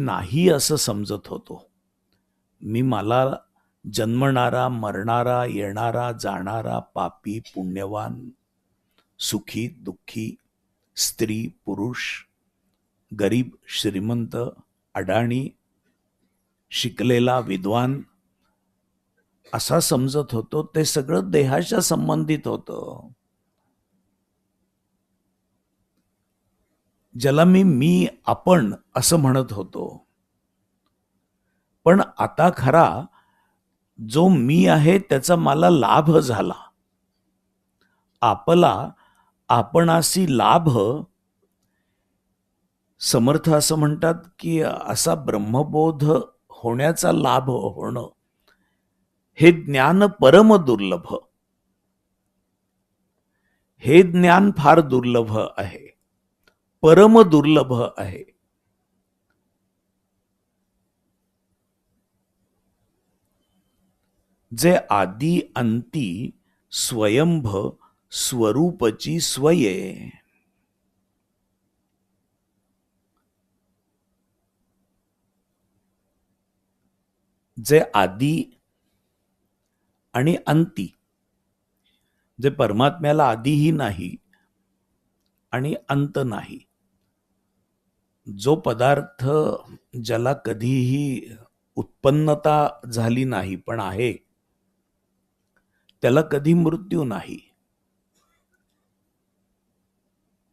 नाही असं समजत होतो. मी मला जन्मणारा मरणारा येणारा जाणारा पापी पुण्यवान सुखी दुःखी स्त्री पुरुष गरीब श्रीमंत अडाणी शिकलेला विद्वान असा समजत होतो. ते सगळं देहाच्या संबंधित होतं. ज्याला मी मी आपण असं म्हणत होतो. पण आता खरा जो मी आहे त्याचा मला लाभ झाला. आपला आपणासी लाभ समर्थ असं म्हणतात की असा ब्रह्मबोध होण्याचा लाभ होणं हे ज्ञान परम दुर्लभ. हे ज्ञान फार दुर्लभ आहे. परम दुर्लभ आहे. जे आदी अंती स्वयंभ स्वरूपची स्वये. जे आदी आणि अंती जे परमात्म्याला आधीही नाही आणि अंत नाही. जो पदार्थ ज्याला कधीही उत्पन्नता झाली नाही पण आहे त्याला कधी मृत्यू नाही.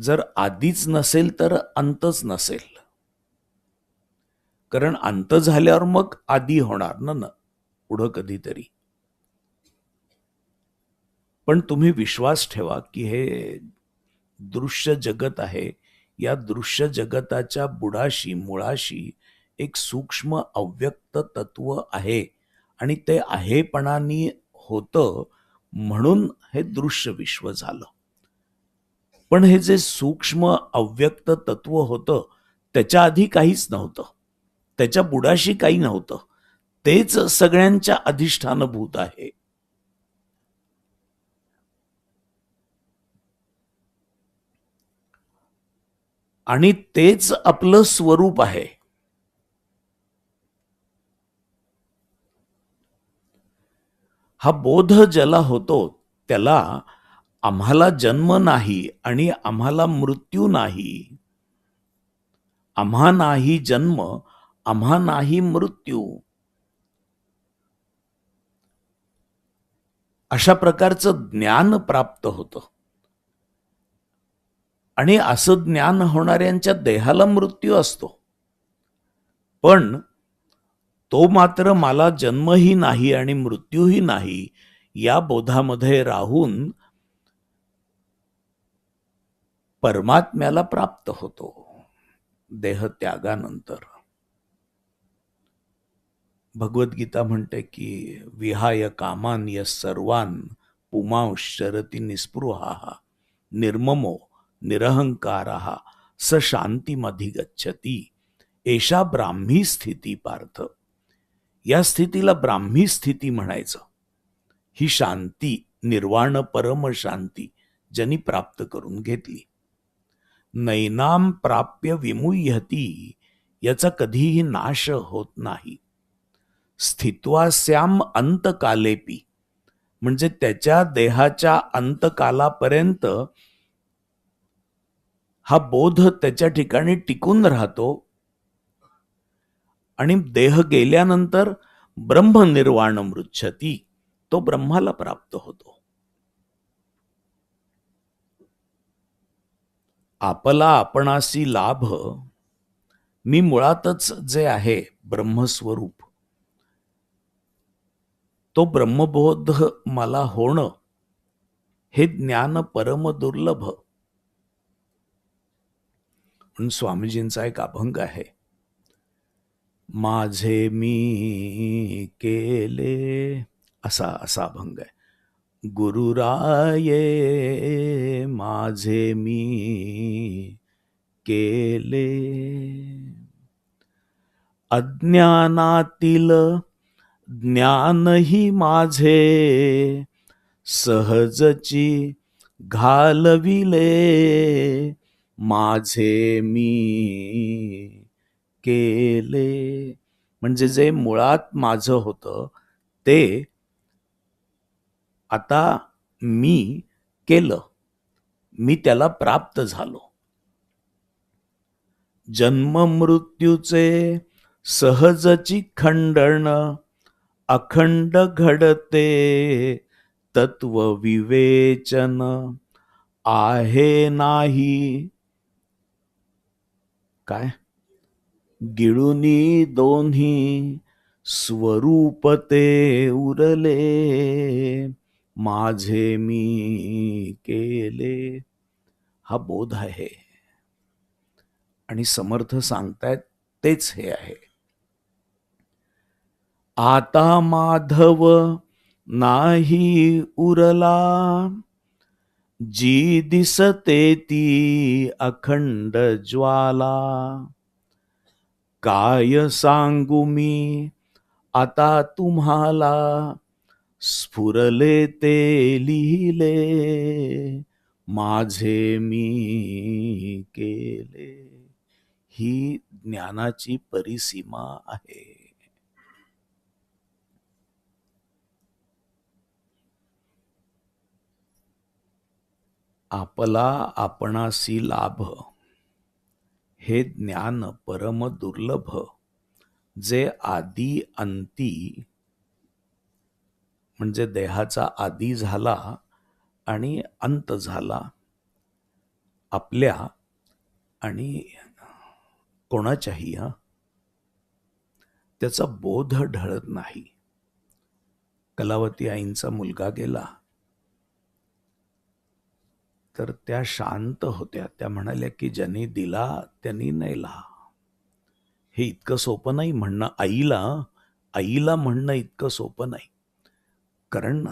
जर आधीच नसेल तर अंतच नसेल. कारण अंत झाल्यावर मग आधी होणार ना ना पुढं कधीतरी. पण तुम्ही विश्वास ठेवा की हे दृश्य जगत आहे. या दृश्य जगताच्या बुडाशी मुळाशी एक सूक्ष्म अव्यक्त तत्व आहे आणि ते आहेपणाने होतं म्हणून हे दृश्य विश्व झालं. पण हे जे सूक्ष्म अव्यक्त तत्व होतं त्याच्या आधी काहीच नव्हतं. त्याच्या बुडाशी काही नव्हतं. तेच सगळ्यांच्या अधिष्ठानभूत आहे. आणि तेच आपलं स्वरूप आहे. हा बोध ज्याला होतो त्याला आम्हाला जन्म नाही आणि आम्हाला मृत्यू नाही. आम्हा नाही जन्म आम्हा नाही मृत्यू. अशा प्रकारचं ज्ञान प्राप्त होतं. आणि असं ज्ञान होणाऱ्यांच्या देहाला मृत्यू असतो. पण तो मात्र मला जन्मही नाही आणि मृत्यूही नाही या बोधामध्ये राहून परमात्म्याला प्राप्त होतो देहत्यागानंतर भगवद्गीता म्हणते की विहाय कामान या सर्वान पुमांशरती निस्पृहा निर्ममो निरहंकार स शांतीमधिगच्छती। एषा ब्राह्मी स्थिती पार्थ। या स्थितीला ब्राह्मी स्थिती म्हणायचं। ही शांती निर्वाण परम शांती ज्यांनी प्राप्त करून घेतली। नैनाम प्राप्य विमुह्यती याचा कधीही नाश होत नाही। स्थित्वास्याम अंतकालेपी म्हणजे त्याच्या देहाच्या अंतकालापर्यंत हा बोध त्याच्या ठिकाणी टिकून राहतो. आणि देह गेल्यानंतर ब्रह्मनिर्वाण मृच्छती तो ब्रह्माला प्राप्त होतो. आपला आपणासी लाभ मी मुळातच जे आहे ब्रह्मस्वरूप तो ब्रह्मबोध मला होणं हे ज्ञान परम दुर्लभ म्हणून स्वामीजींचा एक अभंग आहे. माझे मी केले असा असा अभंग आहे. गुरुराये माझे मी केले. अज्ञानातील ज्ञानही माझे सहजची घालविले. माझे मी केले. म्हणजे जे मुळात माझं होतं ते आता मी केलं. मी त्याला प्राप्त झालो. जन्म मृत्यूचे सहजची खंडण अखंड घडते तत्व विवेचन आहे नाही. काय? गिळुनी दोन्ही स्वरूप ते उरले माझे मी केले. हा बोध आहे. आणि समर्थ सांगतायत तेच हे आहे. आता माधव नाही उरला. जी दिसते ती अखंड ज्वाला. काय सांगू मी आता तुम्हाला स्फुरले ते लिहिले माझे मी केले. ही ज्ञानाची परिसीमा आहे. आपला आपणासी लाभ. हे ज्ञान परम दुर्लभ जे आदी अंती म्हणजे देहाचा आदी झाला आणि अंत झाला आपल्या आणि कोणाच्याही हा? त्याचा बोध ढळत नाही. कलावती आईंचा मुलगा गेला. तर त्या शांत होत्या. त्या म्हणाल्या की ज्यांनी दिला त्यांनी नेला हे इतकं सोपं नाही म्हणणं आईला. आईला म्हणणं इतकं सोपं नाही. कारण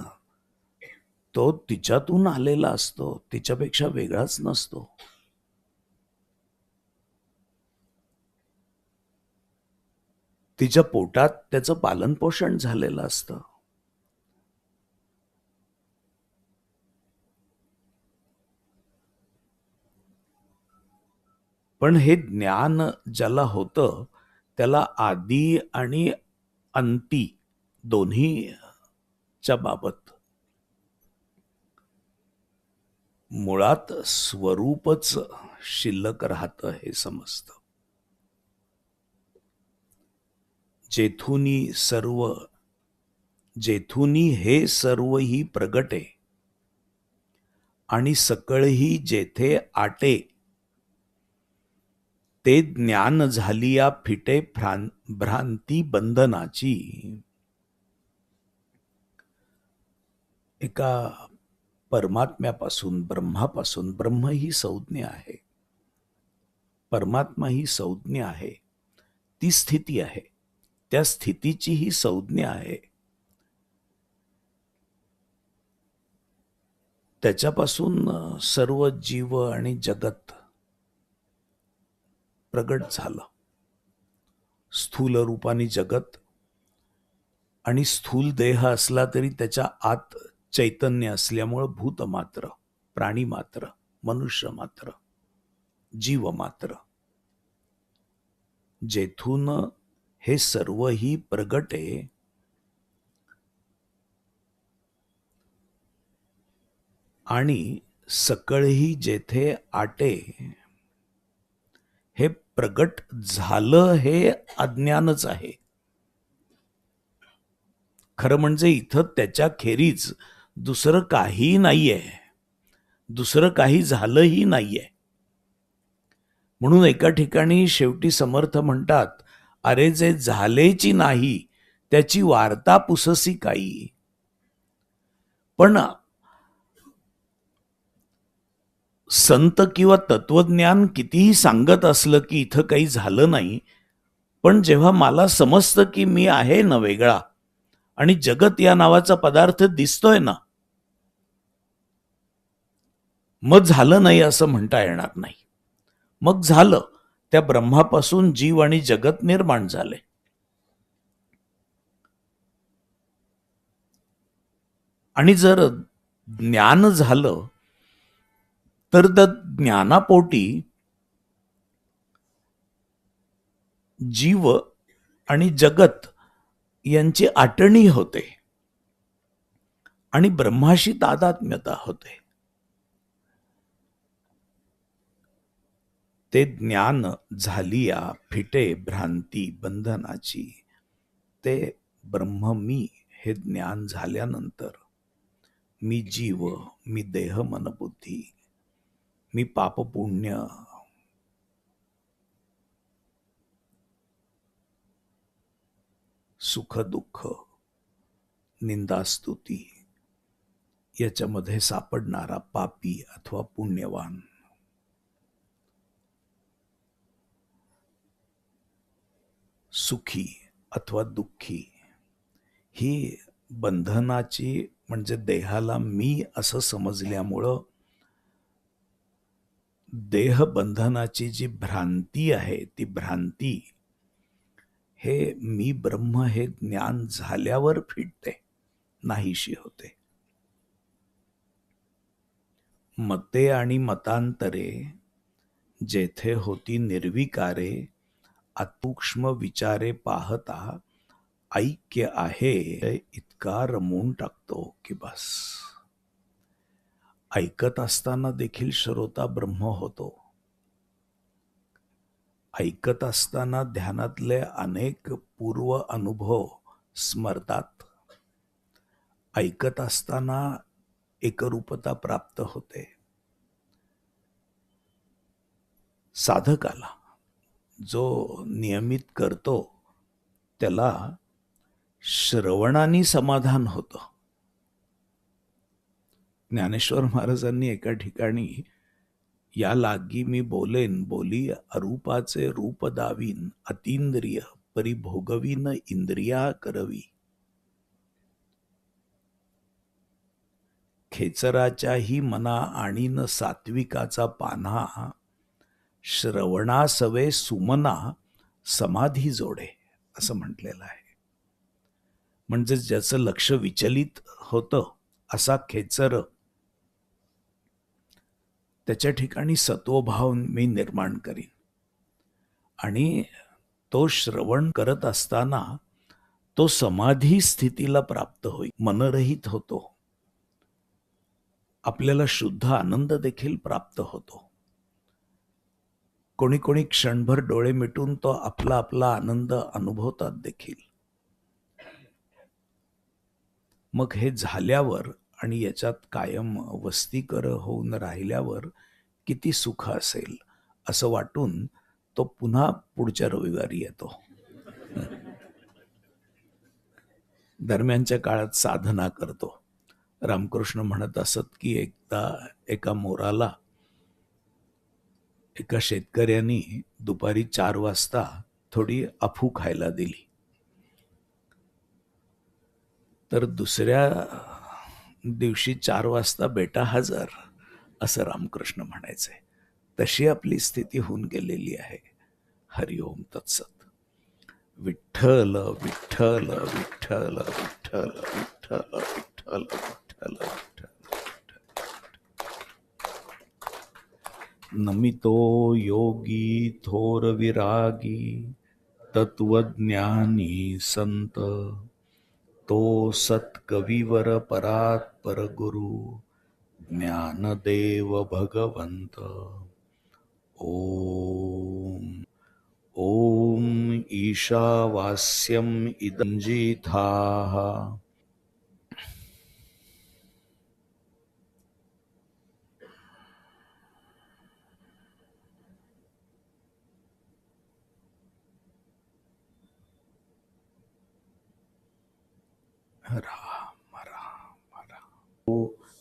तो तिच्यातून आलेला असतो. तिच्यापेक्षा वेगळाच नसतो. तिच्या पोटात त्याचं पालन पोषण झालेलं असतं. पण हे ज्ञान ज्याला होतं त्याला आधी आणि अंती दोन्हीच्या बाबत. मुळात स्वरूपच शिल्लक राहतं हे समजतं. जेथुनी सर्व जेथुनी हे सर्व ही प्रगटे आणि सकळही जेथे आटे ते ज्ञान झाली या फिटे भ्रांती बंधनाची एका परमात्म्यापासून ब्रह्मापासून ब्रह्म ही संज्ञा आहे. परमात्मा ही संज्ञा आहे. ती स्थिती आहे. त्या स्थितीची ही संज्ञा आहे. त्याच्यापासून सर्व जीव आणि जगत प्रगट झालं. स्थूल रूपाने जगत आणि स्थूल देह असला तरी त्याच्या आत चैतन्य असल्यामुळं भूत मात्र प्राणी मात्र मनुष्य मात्र जीव मात्र. जेथून हे सर्वही प्रगटे आणि सकळही जेथे आटे प्रगट झालं हे अज्ञानच आहे. खरं म्हणजे इथं त्याच्या खेरीज दुसरं काही नाहीये. दुसरं काही झालंही नाहीये. म्हणून एका ठिकाणी शेवटी समर्थ म्हणतात अरे जे झालेची नाही त्याची वार्ता पुससी काही. पण संत किंवा तत्वज्ञान कितीही सांगत असलं की इथं काही झालं नाही पण जेव्हा मला समजतं की मी आहे ना वेगळा आणि जगत या नावाचा पदार्थ दिसतोय ना मग झालं नाही असं म्हणता येणार नाही. मग झालं त्या ब्रह्मापासून जीव आणि जगत निर्माण झाले. आणि जर ज्ञान झालं तर त्या ज्ञानापोटी जीव आणि जगत यांची आटणी होते आणि ब्रह्माशी तादात्म्यता होते. ते ज्ञान झालिया फिटे भ्रांती बंधनाची. ते ब्रह्म मी हे ज्ञान झाल्यानंतर मी जीव मी देह मनबुद्धी मी पाप पुण्य. सुख दुःख निंदास्तुती याच्यामध्ये सापडणारा पापी अथवा पुण्यवान. सुखी अथवा दुःखी ही बंधनाची म्हणजे देहाला मी असं समजल्यामुळं देह बंधनाची जी भ्रांती आहे ती भ्रांती हे मी ब्रह्म हे ज्ञान झाल्यावर फिटते नाहीशी होते. मते आणि मतांतरे जेथे होती निर्विकारे अतूक्ष्म विचारे पाहता ऐक्य आहे इतका रमवून टाकतो की बस. ऐकत असताना देखील श्रोता ब्रह्म होतो. ऐकत असताना ध्यानातले अनेक पूर्व अनुभव स्मरतात. ऐकत असताना एकरूपता प्राप्त होते. साधकाला जो नियमित करतो त्याला श्रवणाने समाधान होतं. ज्ञानेश्वर महाराजांनी एका ठिकाणी या लागी मी बोलेन बोली अरूपाचे रूप दावीन अतिंद्रिय परिभोगवीन इंद्रिया करवी. खेचराच्याही मना आणीन सात्विकाचा पान्हा श्रवणासवे सुमना समाधी जोडे असं म्हटलेलं आहे. म्हणजे ज्याचं लक्ष विचलित होतं असा खेचर त्याच्या ठिकाणी सत्वभाव मी निर्माण करीन. आणि तो श्रवण करत असताना तो समाधी स्थितीला प्राप्त होईल मनरहित होतो. आपल्याला शुद्ध आनंद देखील प्राप्त होतो. कोणी कोणी क्षणभर डोळे मिटून तो आपला आपला आनंद अनुभवतात देखील. मग हे झाल्यावर आणि याच्यात कायम वस्तीकर होऊन राहिल्यावर किती सुख असेल असं वाटून तो पुन्हा पुढच्या रविवारी येतो. दरम्यानच्या काळात साधना करतो. रामकृष्ण म्हणत असत की एकदा एका मोराला एका शेतकऱ्यांनी दुपारी चार वाजता थोडी अफू खायला दिली. तर दुसऱ्या दिवशी चार वाजता बेटा हजर असं रामकृष्ण म्हणायचंय तशी आपली स्थिती होऊन गेलेली आहे. हरिओम तत्सत. विठ्ठल विठ्ठल विठ्ठल विठ्ठल विठ्ठल विठ्ठल विठ्ठल विठ्ठल. नमितो योगी थोर विरागी तत्वज्ञानी संत. तो सत्कविवर परात परगुरु ज्ञानदेव भगवंत। ओम ओम ईशावास्यम इदं जीथाः।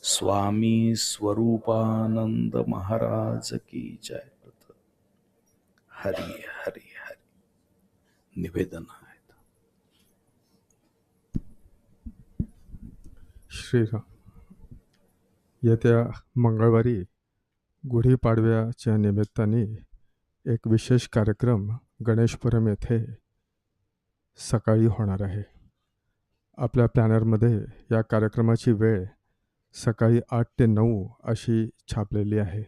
स्वामी स्वरूपानंद महाराज की जय। हरी हरी हरी। निवेदन आहेत श्रीराम येत्या मंगळवारी गुढीपाडव्याच्या निमित्ताने एक विशेष कार्यक्रम गणेशपुरम येथे सकाळी होणार आहे. आपल्या प्लॅनरमध्ये या कार्यक्रमाची वेळ सकाळी आठ ते नऊ अशी छापलेली आहे.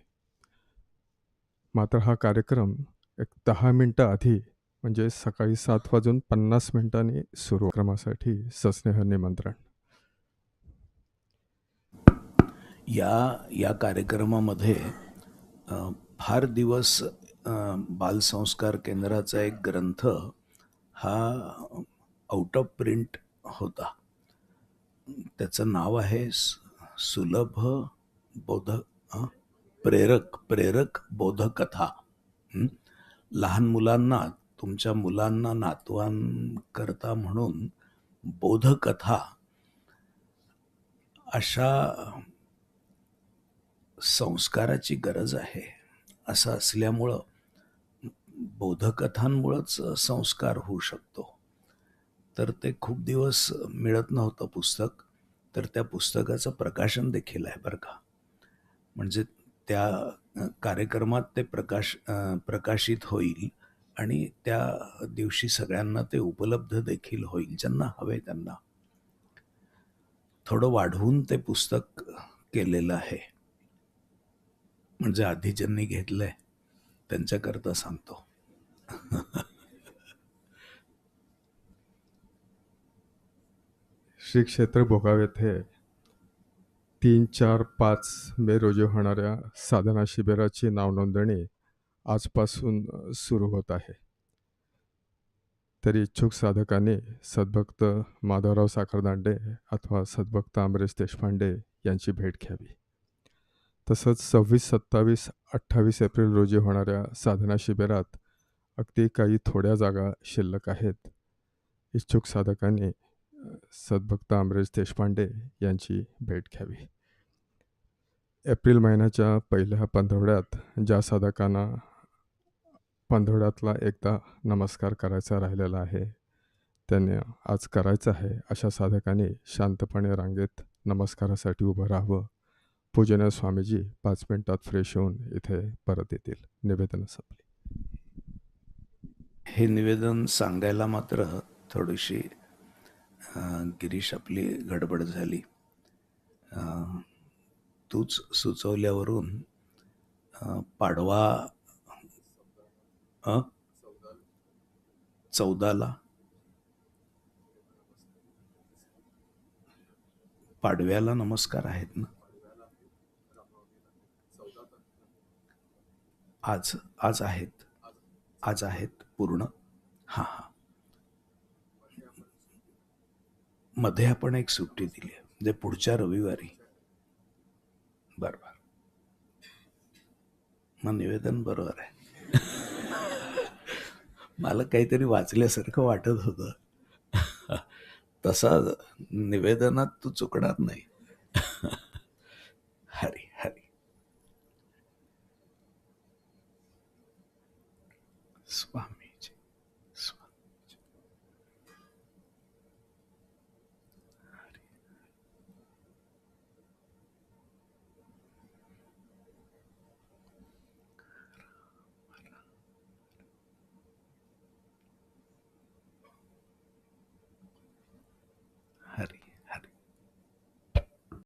मात्र हा कार्यक्रम एक दहा मिनटं आधी म्हणजे सकाळी सात वाजून पन्नास मिनिटांनी सुरू क्रमासाठी सस्नेह निमंत्रण. या या कार्यक्रमामध्ये अ, फार दिवस अ, बालसंस्कार केंद्राचा एक ग्रंथ हा आउट ऑफ प्रिंट होता. त्याचं नाव आहे सुलभ बोध प्रेरक प्रेरक बोधकथा. लहान मुलांना तुमच्या मुलांना नातवांकरता म्हणून बोधकथा अशा संस्काराची गरज आहे. असं असल्यामुळं बोधकथांमुळंच संस्कार होऊ शकतो. तर ते खूप दिवस मिळत नव्हतं पुस्तक. तर त्या पुस्तकाचं प्रकाशन देखील आहे बरं का. म्हणजे त्या कार्यक्रमात ते प्रकाश प्रकाशित होईल आणि त्या दिवशी सगळ्यांना ते उपलब्ध देखील होईल ज्यांना हवे त्यांना. थोडं वाढवून ते पुस्तक केलेलं आहे. म्हणजे आधी ज्यांनी घेतलंय त्यांच्याकरता सांगतो. श्री क्षेत्र भोगाव येथे तीन चार पाच मे रोजी होणाऱ्या साधना शिबिराची नावनोंदणी आजपासून सुरू होत आहे. तरी इच्छुक साधकांनी सद्भक्त माधवराव साखरदांडे अथवा सद्भक्त अमरेश देशपांडे यांची भेट घ्यावी. तसंच सव्वीस सत्तावीस अठ्ठावीस एप्रिल रोजी होणाऱ्या साधना शिबिरात अगदी काही थोड्या जागा शिल्लक आहेत. इच्छुक साधकांनी सद्भक्त अमरेश देशपांडे यांची भेट घ्यावी. एप्रिल महिन्याच्या पहिल्या पंधरवड्यात ज्या साधकांना पंधरवड्यातला एकदा नमस्कार करायचा राहिलेला आहे त्यांनी आज करायचं आहे अशा साधकांनी शांतपणे रांगेत नमस्कारासाठी उभं राहावं. पूजन स्वामीजी पाच मिनिटात फ्रेश होऊन इथे परत येतील. निवेदन संपली. हे निवेदन सांगायला मात्र थोडीशी गिरीश आपली गडबड झाली. तूच सुचवल्यावरून पाडवा अ? चौदाला पाडव्याला नमस्कार आहेत ना? आज आज आहेत. आज आहेत पूर्ण? हां हां. मध्ये आपण एक सुट्टी दिली आहे म्हणजे पुढच्या रविवारी. बरं बरं. मग निवेदन बरोबर आहे. मला काहीतरी वाचल्यासारखं वाटत होतं. तसा निवेदनात तू चुकणार नाही. हरी हरी. स्वामी.